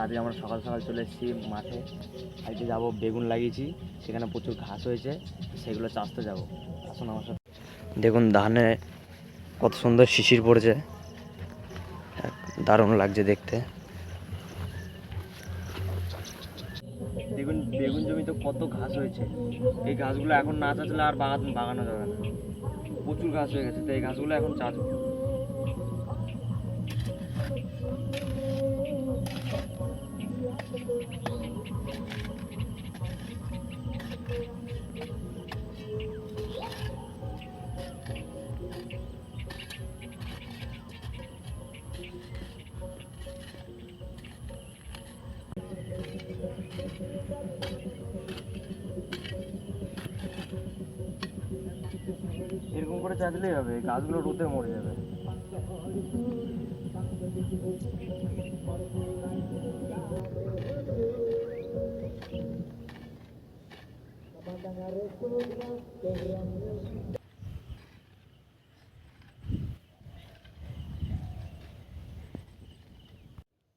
আজকে আমরা সকাল সকাল চলে এসেছি মাঠে। আজকে যাব বেগুন লাগিয়েছি সেখানে প্রচুর ঘাস হয়েছে সেগুলো চাষতে যাব। আসুন আমার সাথে। দেখুন ধানে কত সুন্দর শিশির পড়েছে। দারুণ লাগছে দেখতে। দেখুন বেগুন জমিতে কত ঘাস হয়েছে। এই ঘাসগুলো এখন না চাচলে আর বাগান বাগানো যাবে না। প্রচুর ঘাস হয়ে গেছে তো এই ঘাসগুলো এখন চাচবো। এরকম করে চাচলেই হবে গাছগুলো রোদে মরে যাবে।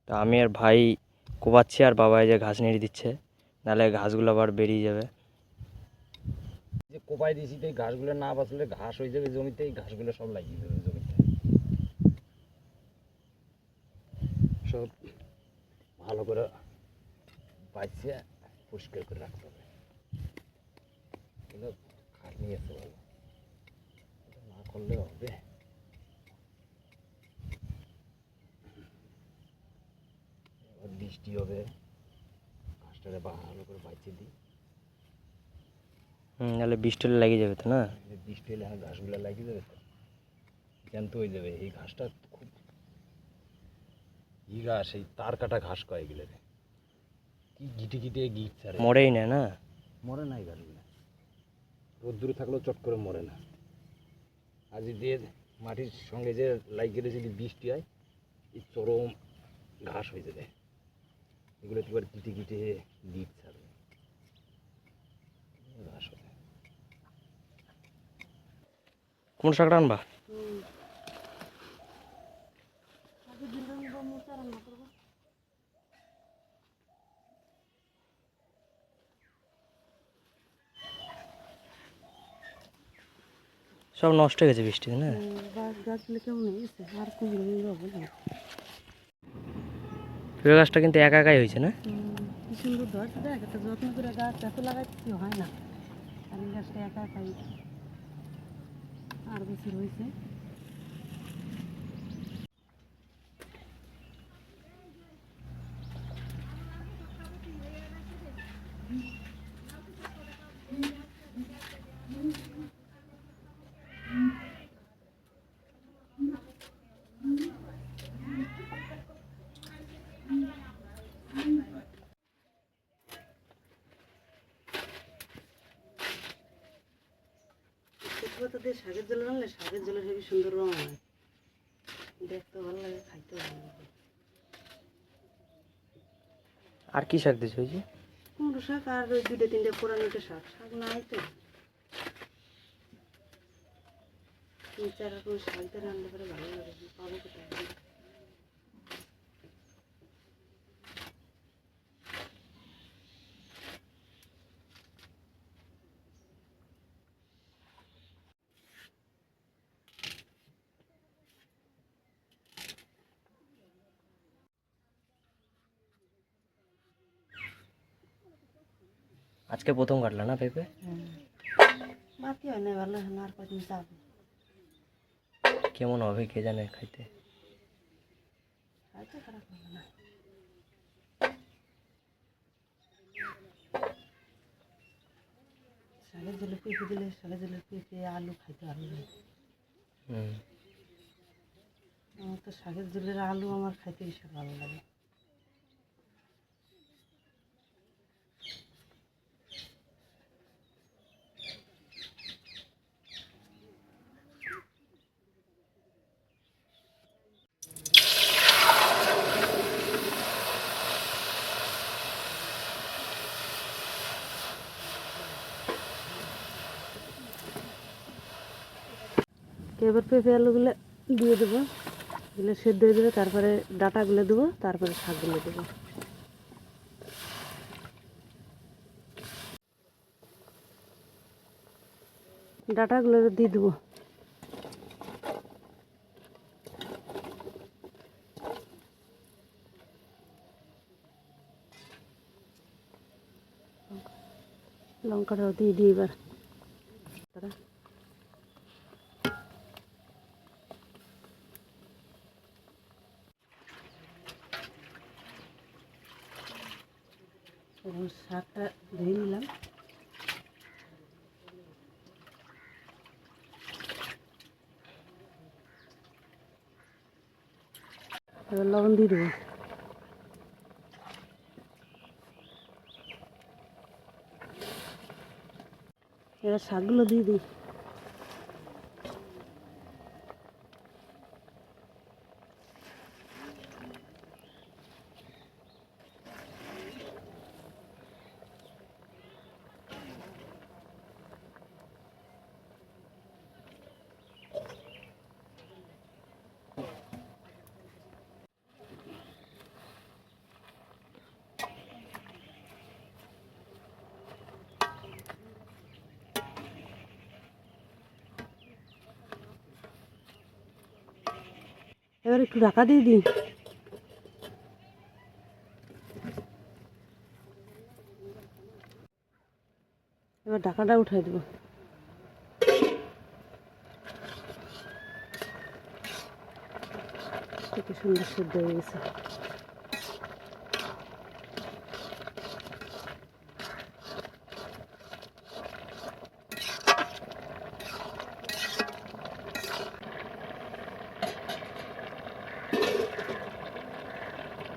তা আমি আর ভাই কোবাচ্ছি আর বাবা এই যে ঘাস নেড়ে দিচ্ছে নাহলে ঘাসগুলো আবার বেরিয়ে যাবে। যে কোপাই দিয়েছি তো এই ঘাসগুলো না বাঁচলে ঘাস হয়ে যাবে জমিতে, এই ঘাসগুলো সব লাগিয়ে দেবে জমিতে। সব ভালো করে বাইছে পরিষ্কার করে রাখতে আছে ভালো না করলে হবে। এবার বৃষ্টি হবে। ঘাসটারে ভালো করে বাইছে দিই। হুম নাহলে বৃষ্টি হলে লেগে যাবে তো না? বৃষ্টি হলে ঘাসগুলো লাগিয়ে যাবে তো? জ্যান্ত হয়ে যাবে। এই ঘাসটা খুব ই ঘাস এই তার কাটা ঘাস কয় এগুলো কি গিটে গিটে গিট ছাড়ে মরেই না না? মরে না এই ঘাসগুলো। রোদ্দুরে থাকলেও চট করে মরে না। আর যদি মাটির সঙ্গে যে লাইগেলে যদি বৃষ্টি হয় এই চরম ঘাস হয়ে যাবে। এগুলো একবার গিটে কিটে দ্বীপ ছাড়বে। ঘাস হবে। কোন শাকটা আনবা? সব নষ্ট হয়ে গেছে বৃষ্টি না? পেঁপে গাছটা কিন্তু একা একাই হয়েছে, না? যত্ন করে গাছ এত হয় না আর গাছটা একা একাই আর বেশি হয়েছে। দিয়ে শাকের জল রান্নলে শাকের জলের হেবি সুন্দর রং হয়। দেখতে ভালো লাগে খাইতে ভালো লাগে। আর কি শাক দিয়েছে হয়েছে কুমড়ো শাক আর ওই দুটো তিনটে পুরানোটা শাক। শাক নাই তো তিন চার রকম শাক দিয়ে রান্না করে ভালো লাগে পাবো কোথায়? আজকে প্রথম কাটলা না পেঁপে? বাকি হয় না ভালো আর কদিন যাব। কেমন হবে কে জানে খাইতে? খারাপ হবে না। পেঁপে দিলে পেঁপে আলু খাইতে হুম। আমার তো শাকের জলের আলু আমার খাইতে বেশি ভালো লাগে। এবার পেঁপে আলুগুলো দিয়ে দেবো। এগুলো সেদ্ধ হয়ে দেবে তারপরে ডাটাগুলো দেবো, তারপরে শাকগুলো দেবো। ডাটাগুলো দিয়ে দেবো। লঙ্কাটাও দিয়ে দিই এবার। শাকটা ধুয়ে নিলাম। লবণ দিয়ে দেবো। এবার শাকগুলো দিয়ে দিই। এবার একটু ঢাকা দিয়ে দিন এবার ঢাকাটা উঠাই দেবো। সুন্দর সুন্দর হয়ে গেছে।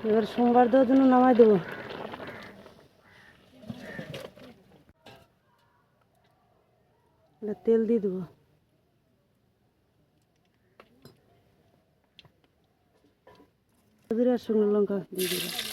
এবার সোমবার দেওয়ার জন্য নামাই দেবো। তেল দিয়ে দেবো। শুকনো লঙ্কা দিয়ে দেবো।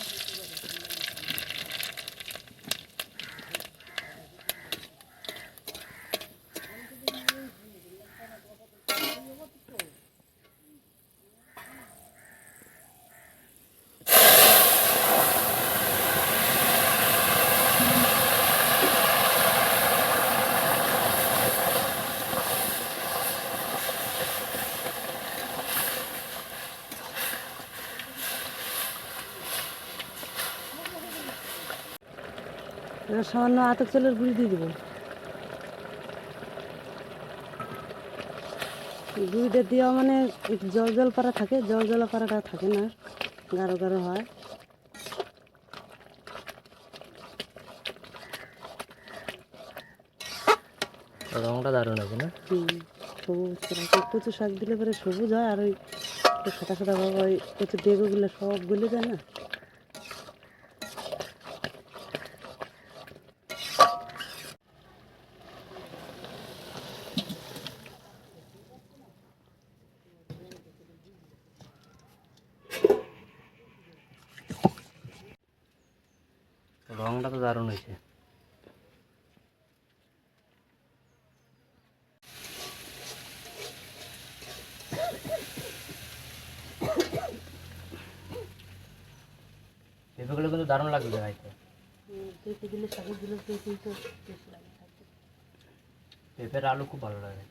এবার সামান্য আতক চালের গুঁড়ি দিয়ে দেবো। গুঁড়িটা দেওয়া মানে জল জল পাড়া থাকে জল জল পাড়াটা থাকে না গাঢ় গাঢ় হয়। রঙটা দারুণ আছে না? সবুজ কচু শাক দিলে পরে সবুজ হয় আর ওই সাদা সাদা ভাব ওই কচু ডেগুগুলো সব গলে যায় না? রঙটা তো দারুণ হয়েছে। পেঁপেগুলো কিন্তু দারুণ লাগবে খাইতে। পেঁপে দিলে শাকের দিলে পেঁপে তো বেশ লাগে পেঁপের আলু খুব ভালো লাগে।